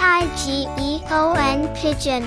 Hen pigeon.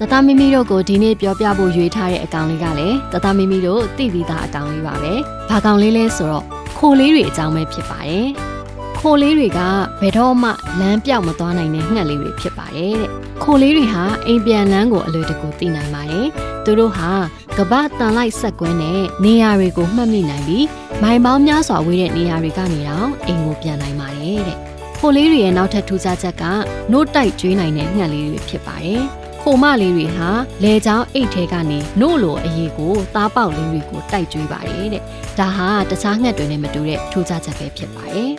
တသားမီမီတို့ကိုဒီနေ့ပြောပြဖို့ရွေးထားတဲ့အကောင်လေးကလည်းတသားမီမီတို့သိပြီးသားအကောင်လေးပါပဲ။ဘာကောင်လေးလဲဆိုတော့ခိုလေးတွေအကြောင်းပဲဖြစ်ပါတယ်။ခိုလေးတွေကဘယ်တော့မှလမ်းပြောက်မသွားနိုင်တဲ့ငှက်လေးတွေဖြစ်ပါတယ်တဲ့။ခိုလေးတွေဟာအိမ်ပြန်လမ်းကိုအလွယ်တကူသိနိုင်ပါတယ်။သူတို့ဟာကပ္ပတန်လိုက်ဆက်ကွင်းနဲ့နေရာတွေကိုမှတ်မိနိုင်ပြီးမိုင်ပေါင်းများစွာဝေးတဲ့နေရာတွေကနေတော့အိမ်ကိုပြန်နိုင်ပါတယ်တဲ့။ ခိုလေးတွေရဲ့နောက်ထပ်ထူးခြားချက်ကနို့တိုက်ကျွေးနိုင်တဲ့ငှက်လေးတွေဖြစ်ပါတယ်။ခိုမလေးတွေဟာလေချောင်းအိတ်ထဲကနေနို့လိုအရေးကိုသားပေါက်လေးတွေကိုတိုက်ကျွေးပါတယ်တဲ့ဒါဟာတခြားငှက်တွေနဲ့မတူတဲ့ထူးခြားချက်ပဲဖြစ်ပါတယ်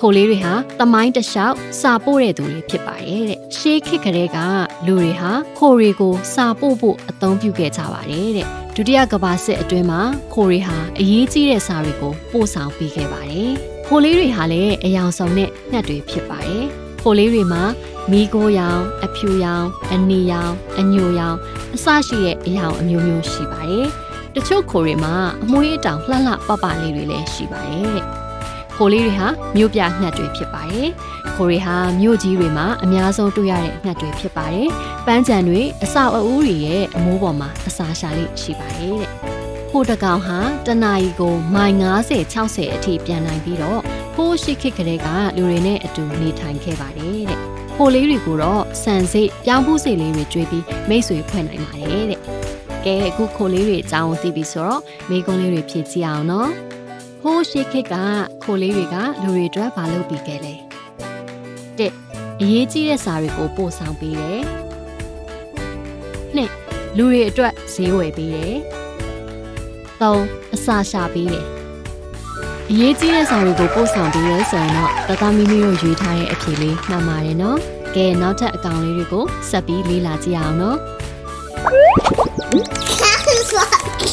ခိုလေးတွေဟာတမိုင်းတစ်လျှောက်စာပို့တဲ့သူတွေဖြစ်ပါတယ်တဲ့ရှေးခေတ်ကလေးကလူတွေဟာခိုတွေကိုစာပို့ဖို့အသုံးပြုခဲ့ကြပါတယ်တဲ့ဒုတိယကမ္ဘာစစ်အတွင်းမှာခိုတွေဟာအရေးကြီးတဲ့စာတွေကိုပို့ဆောင်ပေးခဲ့ပါတယ် ခိုလေးတွေဟာလည်းအယောင်ဆောင်တဲ့ငှက်တွေဖြစ်ပါတယ်ခိုလေးတွေမှာမီးကိုရောင်အဖြူရောင်အနီရောင်အညိုရောင်အစရှိတဲ့အရောင်အမျိုးမျိုးရှိပါတယ်တချို့ခိုတွေမှာအမွှေးအတောင်လှလှပပလေးတွေလည်းရှိပါတယ်တဲ့ခိုလေးတွေဟာမြို့ပြငှက်တွေဖြစ်ပါတယ်ခိုတွေဟာမြို့ကြီးတွေမှာအများဆုံးတွေ့ရတဲ့ငှက်တွေဖြစ်ပါတယ်ပန်းချံတွေအဆောက်အဦတွေရဲ့အမိုးပေါ်မှာအစာရှာလေးရှိပါတယ်တဲ့ ခိုတကောင်ဟာတနာရီကိုမိုင်90 60အထိပြန်နိုင်ပြီးတော့ဖိုးရှိခစ်ကလေးကလူတွေနဲ့အတူနေထိုင်ခဲ့ပါတယ်တဲ့ဖိုလေးတွေကိုတော့ဆန်စိတ်ပြောင်းဖူးစိတ်လေးတွေကျွေးပြီးမိတ်ဆွေဖွဲ့နိုင်ပါတယ်တဲ့။ကဲအခုခိုလေးတွေအကြောင်းကိုသိပြီဆိုတော့မိကုန်းလေးတွေဖြည့်ကြည့်အောင်နော်။ဟိုးရှိခိတ်ကခိုလေးတွေကလူတွေအတွက်မလုပ်ပြီးခဲ့လဲ။တဲ့အရေးကြီးတဲ့စာတွေကိုပို့ဆောင်ပေးတယ်။နှစ်လူတွေအတွက်ဈေးဝယ်ပေးတယ်။ သုံးအစာရှာပေးတယ်။အရေးကြီးတဲ့စာတွေကိုပို့ဆောင်ပေးရဲဆိုရင်တော့တသားမီမီတို့ရွေးထားတဲ့အဖြေလေးမှန်ပါတယ်နော်။ကဲနောက်ထပ်အကောင်လေးတွေကိုဆက်ပြီးလေ့လာကြည့်အောင်နော်။ That is lucky.